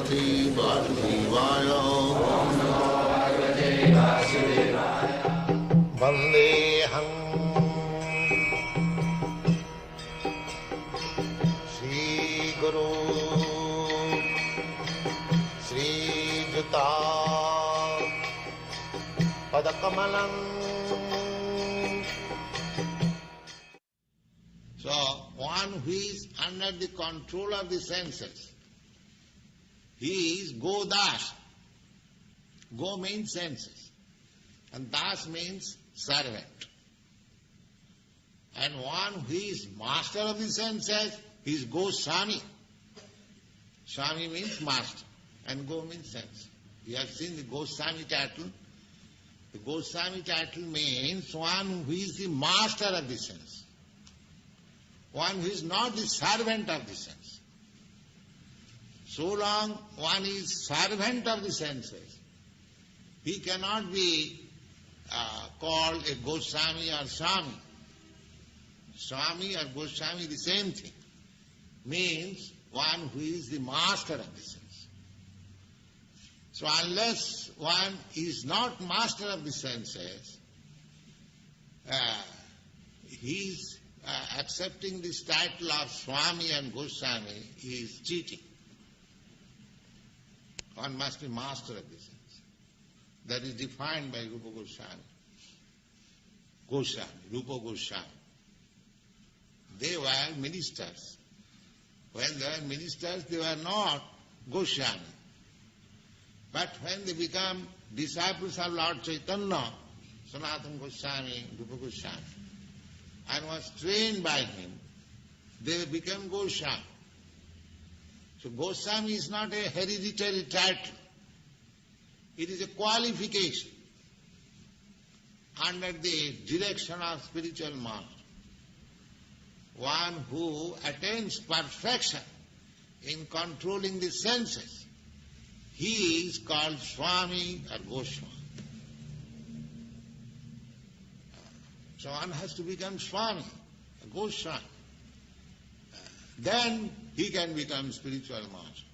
भगवते वासुदेवाय वन्देऽहं श्रीगुरु श्रीयुता पदकमलम् So, one who is under the control of the senses, he is go das. Go means senses, and Das means servant. And one who is master of the senses, is Goswami. Swami means master, and Go means sense. You have seen the Goswami title. The Goswami title means one who is the master of the sense one who is not the servant of the sense. So long one is servant of the senses, he cannot be uh, called a Goswami or Swami. Swami or Goswami the same thing. Means one who is the master of the senses. So unless one is not master of the senses, uh, he is uh, accepting this title of Swami and Goswami is cheating. One must be master of this. That is defined by Rupa Goswami. Goswami, Rupa Goswami. They were ministers. When they were ministers, they were not Goswami. But when they become disciples of Lord Chaitanya, Sanatana Goswami, Rupa Goswami, and was trained by him, they became Goswami. So Goswami is not a hereditary title. It is a qualification under the direction of spiritual master. One who attains perfection in controlling the senses. He is called Swami or Goswami. So one has to become Swami, a Goswami. Then he can become spiritual master.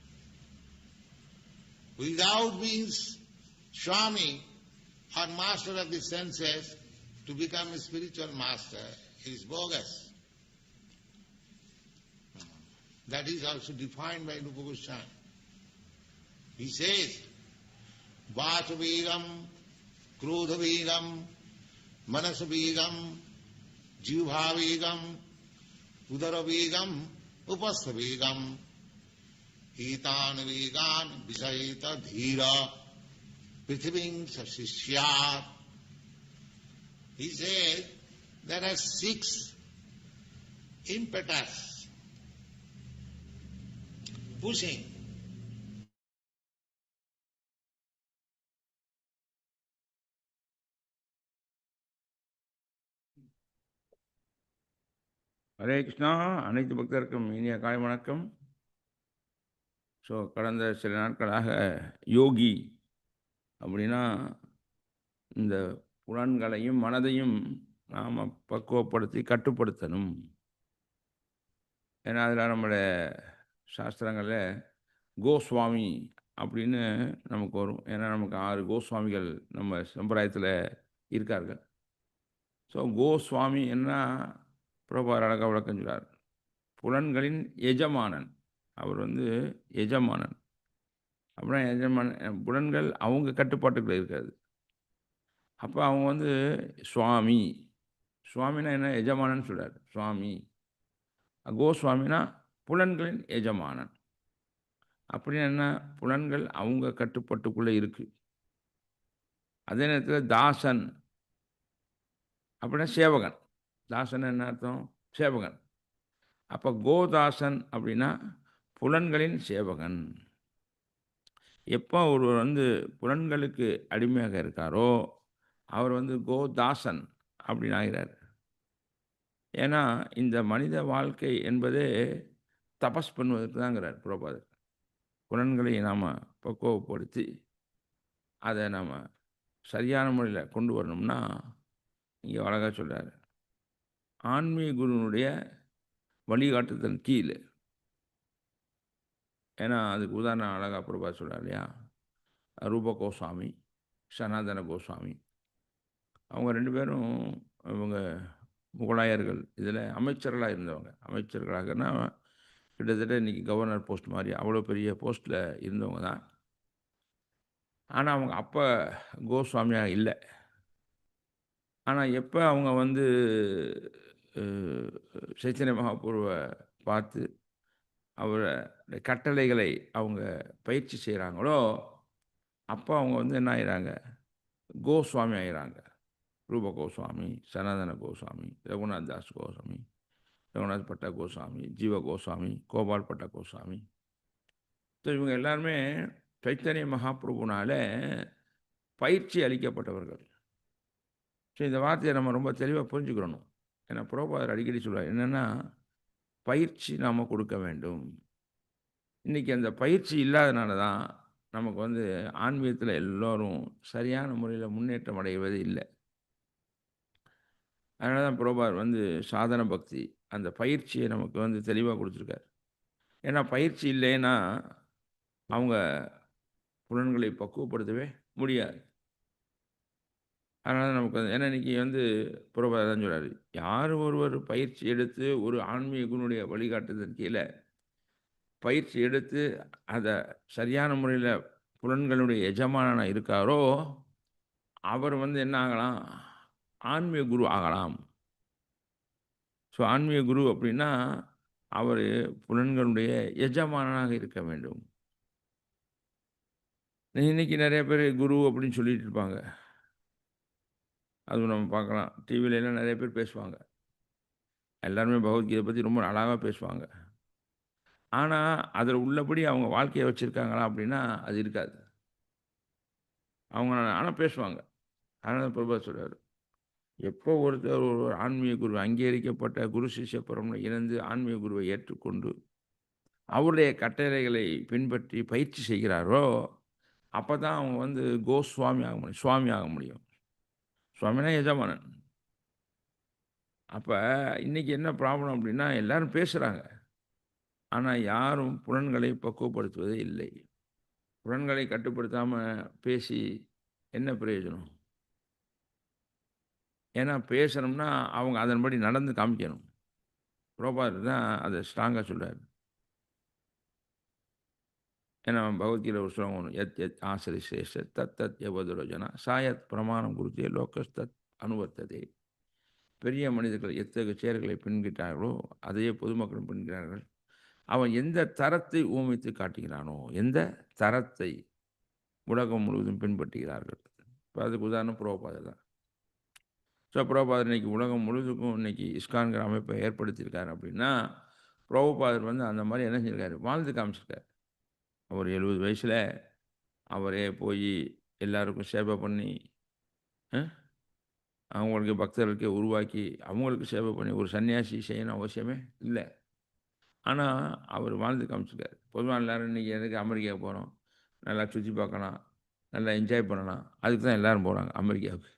Without being Swami or master of the senses, to become a spiritual master is bogus. That is also defined by Rupa Goswami. He says, Vachavegam, Krodhavegam, मनसवेगम जीवभावेगम उदरवेगम उपस्थवेगम एतान वेगान विषयत धीर पृथ्वी said there are six impetus pushing Hare Krishna. அனைத்து பக்தருக்கும் இனிய காலை வணக்கம். So கடந்த சில நாட்களாக யோகி அப்படின்னா இந்த புலன்களையும் மனதையும் நாம் பக்குவப்படுத்தி கட்டுப்படுத்தணும். ஏன்னா அதில் நம்மளுடைய சாஸ்திரங்களில் கோஸ்வாமி அப்படின்னு நமக்கு வரும். ஏன்னா நமக்கு ஆறு கோஸ்வாமிகள் நம்ம சம்பிரதாயத்தில் இருக்கார்கள். ஸோ கோஸ்வாமி என்ன பிரபார் அழகாக விளக்கம் சொல்கிறார் புலன்களின் எஜமானன். அவர் வந்து எஜமானன். அப்படின்னா எஜமானன் புலன்கள் அவங்க கட்டுப்பாட்டுக்குள்ள இருக்காது. அப்போ அவங்க வந்து சுவாமி. சுவாமினா என்ன? எஜமானன் சொல்கிறார் சுவாமி. கோஸ்வாமினா புலன்களின் எஜமானன். அப்படின்னு என்ன? புலன்கள் அவங்க கட்டுப்பாட்டுக்குள்ளே இருக்குது அதே நேரத்தில் தாசன். அப்படின்னா சேவகன். தாசன் என்ன அர்த்தம்? சேவகன். அப்போ கோதாசன் அப்படின்னா புலன்களின் சேவகன். எப்போ ஒருவர் வந்து புலன்களுக்கு அடிமையாக இருக்காரோ அவர் வந்து கோதாசன் அப்படின்னு ஆகிறார். ஏன்னா இந்த மனித வாழ்க்கை என்பதே தபஸ் பண்ணுவதற்கு தாங்கிறார் புறப்பாதர் புலன்களை நாம் பக்குவப்படுத்தி அதை நாம் சரியான முறையில் கொண்டு வரணும்னா இங்கே அழகாக சொல்கிறார் ஆன்மீக குருனுடைய வழிகாட்டுதல் கீழே. ஏன்னா அதுக்கு உதாரணம் அழகா பிரபா சொல்கிறார் இல்லையா? ரூப கோஸ்வாமி சனாதன கோஸ்வாமி. அவங்க ரெண்டு பேரும் இவங்க முகலாயர்கள். இதில் அமைச்சர்களாக இருந்தவங்க. அமைச்சர்களாகனா கிட்டத்தட்ட இன்றைக்கி கவர்னர் போஸ்ட் மாதிரி அவ்வளோ பெரிய போஸ்ட்டில் இருந்தவங்க தான். ஆனால் அவங்க அப்போ கோஸ்வாமியாக இல்லை. ஆனால் எப்போ அவங்க வந்து அஹ், சைத்தன்ய மகாபூர்வை பார்த்து அவரை கட்டளைகளை அவங்க பயிற்சி செய்கிறாங்களோ அப்போ அவங்க வந்து என்ன ஆகிறாங்க கோஸ்வாமி ஆயிடுறாங்க ரூப கோஸ்வாமி சனாதன கோஸ்வாமி ரகுநாத் தாஸ் கோஸ்வாமி ரகுநாத் பட்ட கோஸ்வாமி ஜீவ கோஸ்வாமி கோபால் பட்ட கோஸ்வாமி. ஸோ இவங்க எல்லாருமே சைத்தன்ய மகாபிரபுனால பயிற்சி அளிக்கப்பட்டவர்கள். ஸோ இந்த வார்த்தையை நம்ம ரொம்ப தெளிவாக புரிஞ்சுக்கிறணும் ஏன்னா புரோபாதர் அடிக்கடி சொல்லுவார் என்னென்னா பயிற்சி நாம் கொடுக்க வேண்டும். இன்றைக்கி அந்த பயிற்சி இல்லாதனால தான் நமக்கு வந்து ஆன்மீகத்தில் எல்லோரும் சரியான முறையில் முன்னேற்றம் அடைவது இல்லை. அதனால தான் புரோபார் வந்து சாதன பக்தி அந்த பயிற்சியை நமக்கு வந்து தெளிவாக கொடுத்துருக்கார். ஏன்னா பயிற்சி இல்லைன்னா அவங்க புலன்களை பக்குவப்படுத்தவே முடியாது. அதனால் நமக்கு வந்து- ஏன்னா இன்றைக்கி வந்து புரோபார் தான் சொல்கிறாரு யார் ஒருவர் பயிற்சி எடுத்து ஒரு ஆன்மீக குருனுடைய வழிகாட்டுதல் கீழே பயிற்சி எடுத்து அதை சரியான முறையில் புலன்களுடைய எஜமானனாக இருக்காரோ அவர் வந்து என்ன ஆகலாம்? ஆன்மீக குரு ஆகலாம். ஸோ ஆன்மீக குரு அப்படின்னா அவர் புலன்களுடைய எஜமானனாக இருக்க வேண்டும். இன்னைக்கு நிறைய பேர் குரு அப்படின்னு சொல்லிட்டு இருப்பாங்க. அதுவும் நம்ம பார்க்கலாம். டிவியில எல்லாம் நிறைய பேர் பேசுவாங்க. எல்லாருமே பகவத்கீதை பற்றி ரொம்ப அழகாக பேசுவாங்க. ஆனால் அதில் உள்ளபடி அவங்க வாழ்க்கையை வச்சுருக்காங்களா அப்படின்னா அது இருக்காது. அவங்க ஆனால் பேசுவாங்க. அதனால் பிரபா சொல்கிறார் எப்போ ஒருத்தர் ஒரு ஆன்மீக குரு அங்கீகரிக்கப்பட்ட குரு சிஷ்ய பரம்பரை இணைந்து ஆன்மீக குருவை ஏற்றுக்கொண்டு அவருடைய கட்டளைகளை பின்பற்றி பயிற்சி செய்கிறாரோ அப்போ தான் அவங்க வந்து கோஸ்வாமி ஆக முடியும் சுவாமி ஆக முடியும். சுவாமினா எஜமானன். அப்போ இன்றைக்கி என்ன ப்ராப்ளம் அப்படின்னா எல்லாரும் பேசுகிறாங்க ஆனால் யாரும் புலன்களை பக்குவப்படுத்துவதே இல்லை. புலன்களை கட்டுப்படுத்தாமல் பேசி என்ன பிரயோஜனம்? ஏன்னா பேசணும்னா அவங்க அதன்படி நடந்து காமிக்கணும். புரோபாதர் தான் அதை ஸ்ட்ராங்காக சொல்றாரு. ஏன்னா பகவத்கீதை ஒரு ஸ்லோகம் ஒன்று எத் எத் ஆசிரி சேஷ தத் தத் எவதுரோஜனா சாயத் பிரமாணம் குறித்தே லோகஸ் தத் அனுவர்த்ததே. பெரிய மனிதர்கள் எத்தகைய செயல்களை பின்கிட்டார்களோ அதையே பொதுமக்களும் பின்கிறார்கள் அவன் எந்த தரத்தை ஊமித்து காட்டுகிறானோ எந்த தரத்தை உலகம் முழுவதும் பின்பற்றுகிறார்கள். இப்போ அதுக்கு உதாரணம் புரோபாதர் தான். ஸோ புரோபாதர் இன்னைக்கு உலகம் முழுவதுக்கும் இன்னைக்கு இஸ்கான்கிற அமைப்பை ஏற்படுத்தியிருக்காரு அப்படின்னா புரோபாதர் வந்து அந்த மாதிரி என்ன செஞ்சிருக்காரு? வாழ்ந்து காமிச்சிருக்காரு. அவர் எழுபது வயசில் அவரே போய் எல்லாருக்கும் சேவை பண்ணி அவங்களுக்கு பக்தர்களுக்கே உருவாக்கி அவங்களுக்கு சேவை பண்ணி ஒரு சன்னியாசி செய்யணும் அவசியமே இல்லை. ஆனால் அவர் வாழ்ந்து காமிச்சிருக்காரு. பொதுவாக எல்லாரும் இன்றைக்கி எதுக்கு அமெரிக்கா போகிறோம் நல்லா சுற்றி பார்க்கலாம் நல்லா என்ஜாய் பண்ணலாம். அதுக்கு தான் எல்லோரும் போகிறாங்க அமெரிக்காவுக்கு.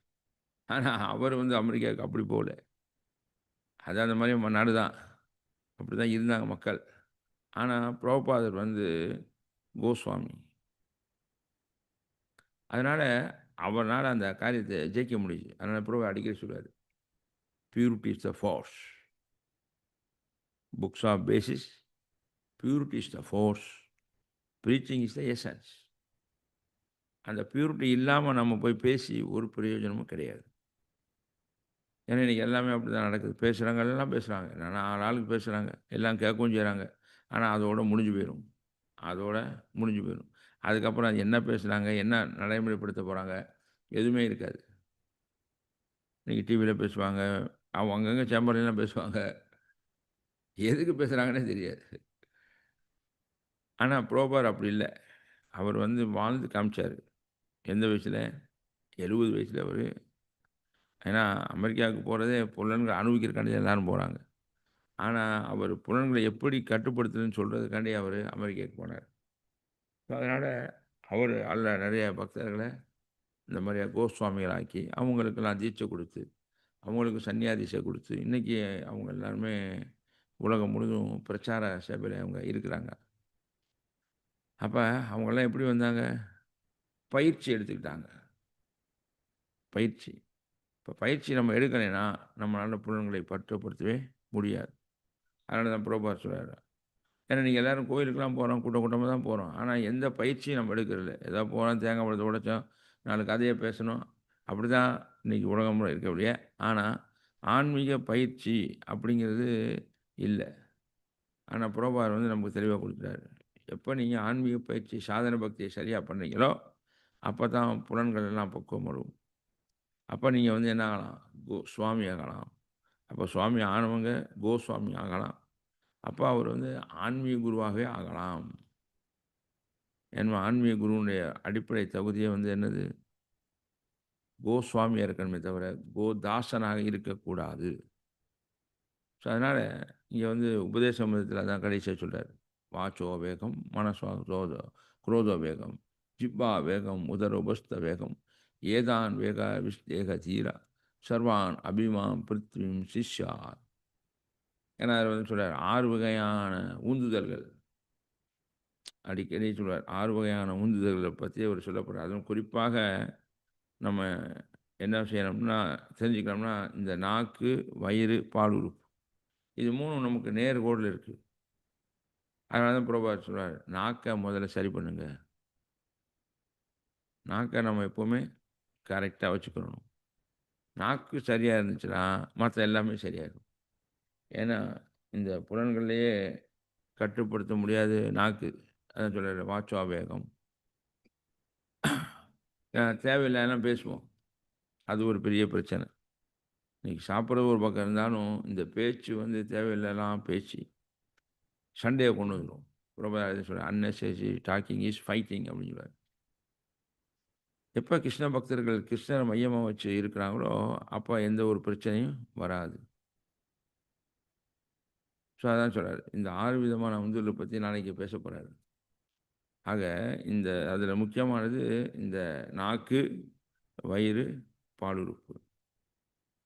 ஆனால் அவர் வந்து அமெரிக்காவுக்கு அப்படி போகல. அது அந்த மாதிரி நம்ம நாடு தான் அப்படி தான் இருந்தாங்க மக்கள். ஆனால் புரோபாதர் வந்து கோஸ்வாமி. அதனால் அவனால் அந்த காரியத்தை ஜெயிக்க முடியுது அதனால் ப்ரோ அடிக்கடி சொல்லுவார் purity is the force books of basis purity is the force preaching is the essence அந்த பியூரிட்டி இல்லாமல் நம்ம போய் பேசி ஒரு பிரயோஜனமும் கிடையாது. ஏன்னா இன்றைக்கி எல்லாமே அப்படி தான் நடக்குது. பேசுகிறாங்க எல்லாம் பேசுகிறாங்க நான் நாலு ஆளுக்கு பேசுகிறாங்க எல்லாம் கேட்கவும் செய்கிறாங்க ஆனால் அதோட முடிஞ்சு போயிடும் அதோட முடிஞ்சு போயிடும். அதுக்கப்புறம் அது என்ன பேசுகிறாங்க என்ன நடைமுறைப்படுத்த போகிறாங்க எதுவுமே இருக்காது. இன்றைக்கி டிவியில் பேசுவாங்க அவங்க அங்கங்கே சேம்பர்லாம் பேசுவாங்க. எதுக்கு பேசுகிறாங்கன்னே தெரியாது. ஆனால் ப்ரோபார் அப்படி இல்லை. அவர் வந்து வாழ்ந்து காமிச்சார். எந்த வயசில்? எழுபது வயசில் அவர். ஏன்னா அமெரிக்காவுக்கு போகிறதே புலன்களை அனுபவிக்கிறக்காண்டி எல்லாரும் போகிறாங்க ஆனால் அவர் புலன்களை எப்படி கட்டுப்படுத்துதுன்னு சொல்கிறதுக்காண்டி அவர் அமெரிக்காவுக்கு போனார். ஸோ அதனால் அவர் அல்ல நிறைய பக்தர்களை இந்த மாதிரி கோஸ்வாமிகள் ஆக்கி அவங்களுக்கெல்லாம் தீட்சை கொடுத்து அவங்களுக்கு சன்னியாதிசை கொடுத்து இன்றைக்கி அவங்க எல்லாருமே உலகம் முழுதும் பிரச்சார சேவையில் அவங்க இருக்கிறாங்க. அப்போ அவங்கெல்லாம் எப்படி வந்தாங்க? பயிற்சி எடுத்துக்கிட்டாங்க. பயிற்சி. இப்போ பயிற்சி நம்ம எடுக்கலைன்னா நம்மளால் புலன்களை பற்றுப்படுத்தவே முடியாது. அதனால தான் புரோபார் சொல்கிறார் ஏன்னா நீங்கள் எல்லோரும் கோயிலுக்கெல்லாம் போகிறோம் கூட்ட கூட்டமாக தான் போகிறோம் ஆனால் எந்த பயிற்சியும் நம்ம எடுக்கிறதில்ல. ஏதோ போகிறோம் தேங்காய் பழத்தை உடைச்சோம் நாலு கதையை பேசணும். அப்படி தான் இன்றைக்கி உலகம் இருக்க அப்படியே ஆனால் ஆன்மீக பயிற்சி அப்படிங்கிறது இல்லை. ஆனால் புரோபார் வந்து நமக்கு தெளிவாக கொடுத்துட்டாரு. எப்போ நீங்கள் ஆன்மீக பயிற்சி சாதன பக்தியை சரியாக பண்ணுறீங்களோ அப்போ தான் புலன்கள் எல்லாம் பக்குவம் வரும் அப்போ நீங்கள் வந்து என்ன ஆகலாம்? கோ சுவாமி ஆகலாம். அப்போ சுவாமி ஆனவங்க கோஸ்வாமி ஆகலாம். அப்போ அவர் வந்து ஆன்மீக குருவாகவே ஆகலாம். ஏன்னா ஆன்மீக குருவுடைய அடிப்படை தகுதியே வந்து என்னது? கோஸ்வாமியாக இருக்கணுமே தவிர கோதாசனாக இருக்கக்கூடாது. ஸோ அதனால் இங்கே வந்து உபதேச மதத்தில் தான் கடைசியாக சொல்கிறார் வாச்சோ வேகம் மனசோ சோதோ குரோதோ வேகம் ஜிப்பா வேகம் உதரோபஸ்த வேகம் ஏதான் வேக விஸ்தேக தீரா. சர்வான் அபிமாம் பிருத்விம் சிஷ்யா ஏன்னா அவர் வந்து சொல்கிறார் ஆறு வகையான ஊந்துதல்கள் அடிக்கடி சொல்வார் ஆறு வகையான ஊந்துதல்களை பற்றி அவர் சொல்லப்படுறார். அதுவும் குறிப்பாக நம்ம என்ன செய்யணும்னா தெரிஞ்சுக்கணும்னா இந்த நாக்கு வயிறு பால் உறுப்பு. இது மூணும் நமக்கு நேர்கோடில் இருக்குது அதனால தான் பிரபா சொல்கிறார் நாக்கை முதல்ல சரி பண்ணுங்க. நாக்கை நம்ம எப்போவுமே கரெக்டாக வச்சுக்கணும். நாக்கு சரியாக இருந்துச்சுன்னா மற்ற எல்லாமே சரியாகும் ஏன்னா இந்த புலன்கள்லேயே கட்டுப்படுத்த முடியாது நாக்கு. அதான் சொல்கிற வாட்சா வேகம் தேவையில்லைன்னா பேசுவோம். அது ஒரு பெரிய பிரச்சனை. இன்றைக்கி சாப்பிட்றது ஒரு பக்கம் இருந்தாலும் இந்த பேச்சு வந்து தேவையில்லாம் பேச்சு. சண்டையை கொண்டு வந்துடும் ரொம்ப சொல்கிறேன் அன்னெசரி டாக்கிங் இஸ் ஃபைட்டிங் அப்படின்னு சொல்லுவார் எப்போ கிருஷ்ண பக்தர்கள் கிருஷ்ணரை மையமாக வச்சு இருக்கிறாங்களோ அப்போ எந்த ஒரு பிரச்சனையும் வராது. ஸோ அதான் சொல்கிறார் இந்த ஆறு விதமான உந்துகளை பற்றி நாளைக்கு பேச போகிறாரு ஆக இந்த அதில் முக்கியமானது இந்த நாக்கு வயிறு பாலுறுப்பு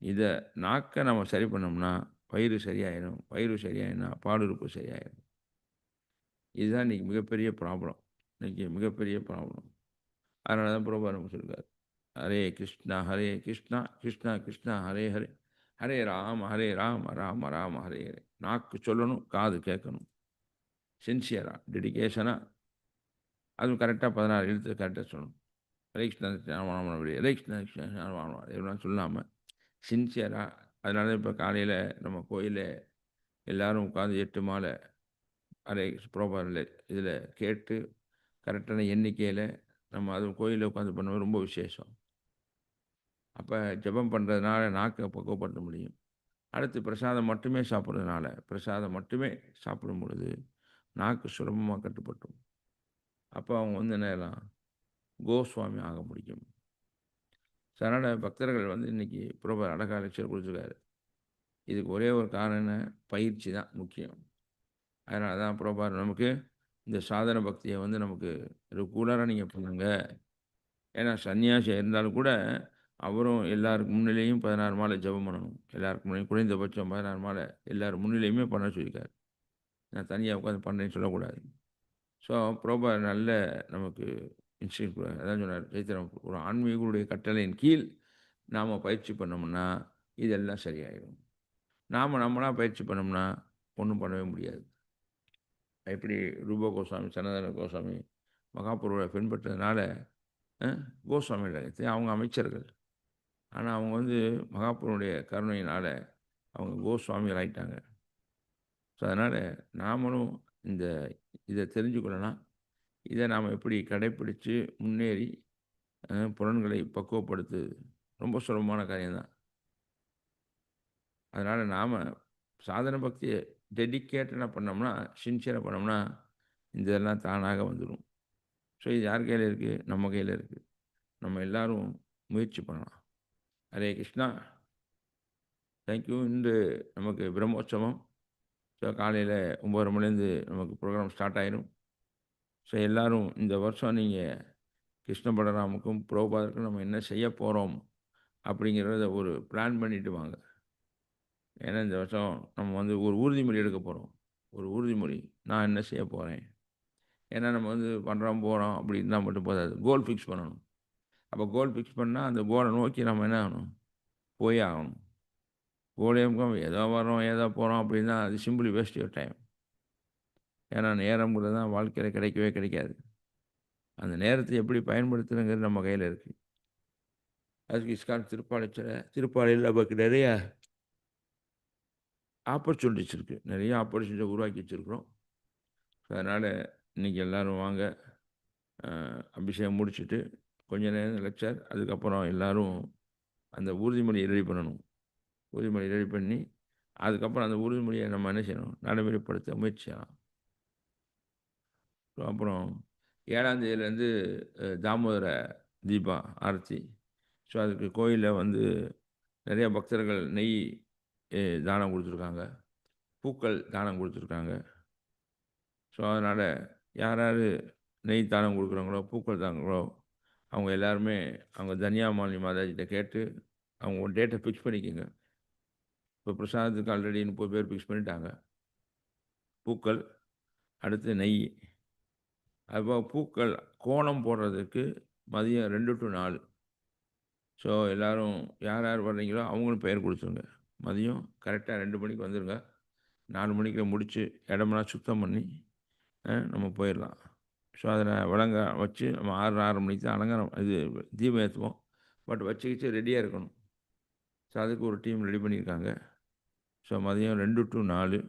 இதை நாக்கை நம்ம சரி பண்ணோம்னா வயிறு சரியாயிடும் வயிறு சரியாயினா பாலுறுப்பு சரியாயிடும் இதுதான் இன்றைக்கி மிகப்பெரிய ப்ராப்ளம் இன்றைக்கி மிகப்பெரிய ப்ராப்ளம் அதனால தான் புரோபா நம்ம சொல்லியிருக்காரு ஹரே கிருஷ்ணா ஹரே கிருஷ்ணா கிருஷ்ணா கிருஷ்ணா ஹரே ஹரே ஹரே ராம ஹரே ராம ராம ராம ஹரே ஹரே. நாக்கு சொல்லணும் காது கேட்கணும். சின்சியராக டெடிக்கேஷனாக அதுவும் கரெக்டாக பதினாறு எழுத்து கரெக்டாக சொல்லணும். ஹரே கிருஷ்ணா ஹரே கிருஷ்ணா இதெல்லாம் சொல்லாமல் சின்சியராக அதனால இப்போ காலையில் நம்ம கோயிலில் எல்லோரும் உட்காந்து எட்டு மாலை அரை புரோபாரில் இதில் கேட்டு கரெக்டான எண்ணிக்கையில் நம்ம அது கோயிலில் உட்காந்து பண்ண ரொம்ப விசேஷம். அப்போ ஜபம் பண்ணுறதுனால நாக்கை பக்குவப்படுத்த முடியும். அடுத்து பிரசாதம் மட்டுமே சாப்பிட்றதுனால பிரசாதம் மட்டுமே சாப்பிடும் பொழுது நாக்கு சுலபமாக கட்டுப்பட்டும். அப்போ அவங்க வந்து என்ன கோஸ்வாமி ஆக முடியும். அதனால் பக்தர்கள் வந்து இன்றைக்கி புரோபர் அழகா லட்சம் கொடுத்துருக்காரு இதுக்கு ஒரே ஒரு காரணம் என்ன? பயிற்சி தான் முக்கியம். அதனால தான் புரோபார் நமக்கு இந்த சாதன பக்தியை வந்து நமக்கு ரெகுலராக நீங்கள் பண்ணுங்க. ஏன்னா சன்னியாசியாக இருந்தாலும் கூட அவரும் எல்லாருக்கு முன்னிலையும் பதினாறு மாலை ஜபம் பண்ணணும். எல்லாருக்கு முன்னிலையும் குறைந்தபட்சம் பதினாறு மாலை எல்லார் முன்னிலையுமே பண்ண சொல்லியிருக்காரு. நான் தனியாக உட்காந்து பண்ணேன்னு சொல்லக்கூடாது. ஸோ ப்ரோபா நல்ல நமக்கு இன்ஸ்டியூட் அதான் சொன்னார் சைத்திரம் ஒரு ஆன்மீகங்களுடைய கட்டளையின் கீழ் நாம் பயிற்சி பண்ணோம்னா இதெல்லாம் சரியாயிடும் நாம் நம்மளாக பயிற்சி பண்ணோம்னா ஒன்றும் பண்ணவே முடியாது. எப்படி ரூபா கோஸ்வாமி சனதன கோஸ்வாமி மகாபுருவை பின்பற்றதுனால கோஸ்வாமி அவங்க அமைச்சர்கள். ஆனால் அவங்க வந்து மகாபுருடைய கருணையினால் அவங்க கோஸ்வாமிகள் ஆயிட்டாங்க. ஸோ அதனால் நாமளும் இந்த இதை தெரிஞ்சுக்கொள்ளலாம். இதை நாம் எப்படி கடைப்பிடித்து முன்னேறி புலன்களை பக்குவப்படுத்து ரொம்ப சுலபமான காரியம்தான். அதனால் நாம் சாதன பக்தியை டெடிக்கேட்டடாக பண்ணோம்னா சின்சியராக பண்ணோம்னா இந்த இதெல்லாம் தானாக வந்துடும் ஸோ இது யார் கையில் இருக்குது நம்ம கையில் இருக்குது நம்ம எல்லோரும் முயற்சி பண்ணலாம். ஹரே கிருஷ்ணா. தேங்க்யூ இன்று நமக்கு பிரம்மோற்சவம். ஸோ காலையில் ஒம்பது மணிலேருந்து நமக்கு ப்ரோக்ராம் ஸ்டார்ட் ஆயிரும். ஸோ எல்லோரும் இந்த வருஷம் நீங்கள் கிருஷ்ண பலராமுக்கும் புரோபாதருக்கும் நம்ம என்ன செய்ய போகிறோம் அப்படிங்கிறத ஒரு பிளான் பண்ணிவிட்டு வாங்க. ஏன்னா இந்த வருஷம் நம்ம வந்து ஒரு உறுதிமொழி எடுக்க போகிறோம் ஒரு உறுதிமொழி. நான் என்ன செய்ய போகிறேன் ஏன்னா நம்ம வந்து பண்ணுறோம் போகிறோம் அப்படி இருந்தால் மட்டும் போதாது. கோல் ஃபிக்ஸ் பண்ணணும். அப்போ கோல் ஃபிக்ஸ் பண்ணால் அந்த கோலை நோக்கி நம்ம என்ன ஆகணும்? போய் ஆகணும். கோலேமுகம் ஏதோ வரோம் ஏதோ போகிறோம் அப்படின்னா அது சிம்பிளி வேஸ்ட் யூர் டைம் ஏன்னா நேரங்கிறது தான் வாழ்க்கையில் கிடைக்கவே கிடைக்காது. அந்த நேரத்தை எப்படி பயன்படுத்துறங்கிறது நம்ம கையில் இருக்குது அதுக்கு இஸ்கான் திருப்பாளைச்சல திருப்பாளையில் நமக்கு நிறையா ஆப்பர்ச்சுனிட்டிஸ் இருக்குது நிறைய ஆப்பர்ச்சுனிட்டி உருவாக்கி வச்சுருக்குறோம். அதனால் இன்றைக்கி எல்லோரும் வாங்க. அபிஷேகம் முடிச்சுட்டு கொஞ்ச நேரம் லெக்சர் அதுக்கப்புறம் எல்லோரும் அந்த உறுதிமொழியை ரெடி பண்ணணும். உறுதிமொழி ரெடி பண்ணி அதுக்கப்புறம் அந்த உறுதிமொழியை நம்ம என்ன செய்யணும்? நடைமுறைப்படுத்த முயற்சி செய்யலாம் ஸோ அப்புறம் ஏழாம் தேதியிலேருந்து தாமோதர தீபா ஆரத்தி. ஸோ அதுக்கு கோயிலில் வந்து நிறைய பக்தர்கள் நெய் தானம் கொடுத்துருக்காங்க. பூக்கள் தானம் கொடுத்துருக்காங்க. ஸோ அதனால் யார் யார் நெய் தானம் கொடுக்குறாங்களோ பூக்கள் தாங்களோ அவங்க எல்லாருமே அவங்க தனியா தனியாமாலி மாதாஜிட்ட கேட்டு அவங்க டேட்டை ஃபிக்ஸ் பண்ணிக்கோங்க. இப்போ பிரசாதத்துக்கு ஆல்ரெடி முப்பது பேர் ஃபிக்ஸ் பண்ணிட்டாங்க. பூக்கள் அடுத்து நெய். அதுபோக பூக்கள் கோணம் போடுறதுக்கு மதியம் ரெண்டு டு நாலு. ஸோ எல்லோரும் யார் யார் வர்றீங்களோ அவங்களும் பெயர் கொடுத்துருங்க. மதியம் கரெக்டாக ரெண்டு மணிக்கு வந்துடுங்க நாலு மணிக்கு முடித்து இடமெல்லாம் சுத்தம் பண்ணி நம்ம போயிடலாம். ஸோ அதில் விளங்க வச்சு நம்ம ஆறு ஆறு மணிக்கு தான் அலங்காரம் இது தீபம் ஏற்றுவோம் பட் வச்சுக்கிச்சு ரெடியாக இருக்கணும். ஸோ அதுக்கு ஒரு டீம் ரெடி பண்ணியிருக்காங்க. ஸோ மதியம் ரெண்டு டு நாலு.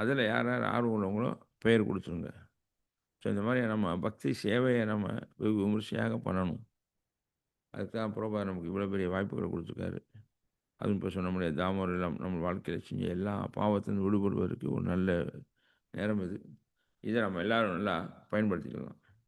அதில் யார் யார் ஆர்வம் உள்ளவங்களோ பெயர் கொடுத்துருங்க. ஸோ இந்த மாதிரி நம்ம பக்தி சேவையை நம்ம வெகு விமர்சையாக பண்ணணும். அதுக்கு தான் பிரபா நமக்கு இவ்வளோ பெரிய வாய்ப்புகளை கொடுத்துருக்காரு. அதுவும் இப்போ சொன்ன முடியாது தாமோர் எல்லாம் நம்ம வாழ்க்கையில் செஞ்ச எல்லா பாவத்திலிருந்து விடுபடுவதற்கு ஒரு நல்ல நேரம் இது. இதை நம்ம எல்லோரும் நல்லா பயன்படுத்திக்கலாம்.